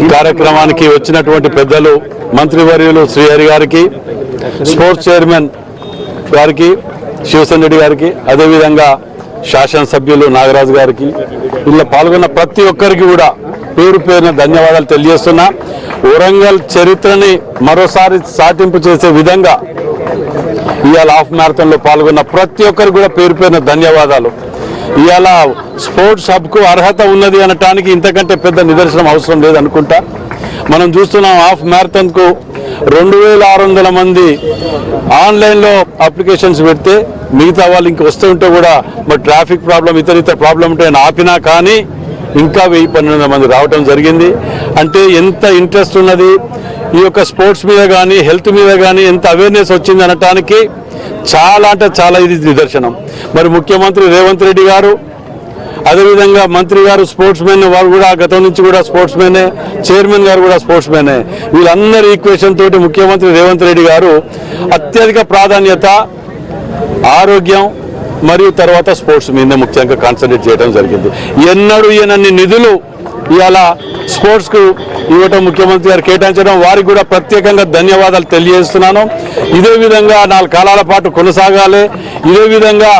ఈ కార్యక్రమానికి వచ్చినటువంటి పెద్దలు మంత్రివర్యులు శ్రీహరి గారికి స్పోర్ట్స్ చైర్మన్ గారికి శివసన్ రెడ్డి గారికి అదేవిధంగా శాసనసభ్యులు నాగరాజు గారికి ఇలా పాల్గొన్న ప్రతి ఒక్కరికి కూడా పేరు పేరున ధన్యవాదాలు తెలియజేస్తున్నా. వరంగల్ చరిత్రని మరోసారి సాటింపు చేసే విధంగా ఇవాళ హాఫ్ మ్యారథాన్లో పాల్గొన్న ప్రతి ఒక్కరికి కూడా పేరు పేరున ధన్యవాదాలు. ఇవాళ స్పోర్ట్స్ హబ్కు అర్హత ఉన్నది అనటానికి ఇంతకంటే పెద్ద నిదర్శనం అవసరం లేదనుకుంటా మనం చూస్తున్నాం హాఫ్ మ్యారథాన్కు రెండు వేల ఆరు వందల మంది ఆన్లైన్లో అప్లికేషన్స్ పెడితే మిగతా వాళ్ళు ఇంక వస్తుంటే కూడా మరి ట్రాఫిక్ ప్రాబ్లం ఇతర ఇతర ప్రాబ్లం ఉంటే ఆపినా కానీ ఇంకా వెయ్యి పన్నెండు మంది రావడం జరిగింది. అంటే ఎంత ఇంట్రెస్ట్ ఉన్నది? ఈ యొక్క స్పోర్ట్స్ మీద కానీ హెల్త్ మీద కానీ ఎంత అవేర్నెస్ వచ్చింది అనటానికి చాలా అంటే చాలా ఇది నిదర్శనం. మరి ముఖ్యమంత్రి రేవంత్ రెడ్డి గారు అదేవిధంగా మంత్రి గారు స్పోర్ట్స్ మెన్ వారు కూడా గతం నుంచి కూడా స్పోర్ట్స్ మెనే చైర్మన్ గారు కూడా స్పోర్ట్స్ మెనే వీళ్ళందరి ఈక్వేషన్ తోటి ముఖ్యమంత్రి రేవంత్ రెడ్డి గారు అత్యధిక ప్రాధాన్యత ఆరోగ్యం మరియు తర్వాత స్పోర్ట్స్ మీద ముఖ్యంగా కాన్సన్ట్రేట్ చేయడం జరిగింది. ఎన్నడూ ఈయనన్ని నిధులు ఇవాళ స్పోర్ట్స్కు ఇవ్వటం ముఖ్యమంత్రి గారు కేటాయించడం వారికి కూడా ప్రత్యేకంగా ధన్యవాదాలు తెలియజేస్తున్నాను. ఇదే విధంగా నాలుగు కాలాల పాటు కొనసాగాలి. ఇదే విధంగా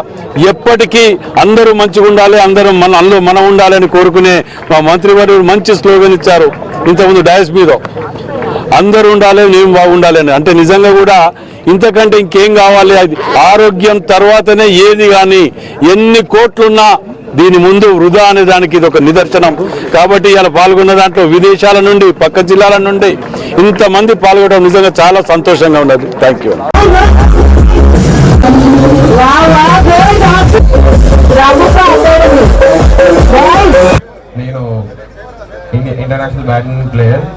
ఎప్పటికీ అందరూ మంచిగా ఉండాలి అందరూ మన అందులో మనం ఉండాలని కోరుకునే మా మంత్రివర్యులు మంచి స్లోగన్ ఇచ్చారు. ఇంతకుముందు డయస్ మీద అందరూ ఉండాలి నేను బాగుండాలి అని. అంటే నిజంగా కూడా ఇంతకంటే ఇంకేం కావాలి? అది ఆరోగ్యం తర్వాతనే ఏది కానీ ఎన్ని కోట్లున్నా దీని ముందు వృధా అనే దానికి ఇది ఒక నిదర్శనం. కాబట్టి ఇలా పాల్గొన్న దాంట్లో విదేశాల నుండి పక్క జిల్లాల నుండి ఇంతమంది పాల్గొనడం నిజంగా చాలా సంతోషంగా ఉన్నది. థ్యాంక్ యూ నేను ఇంటర్నేషనల్ బ్యాడ్మింటన్ ప్లేయర్.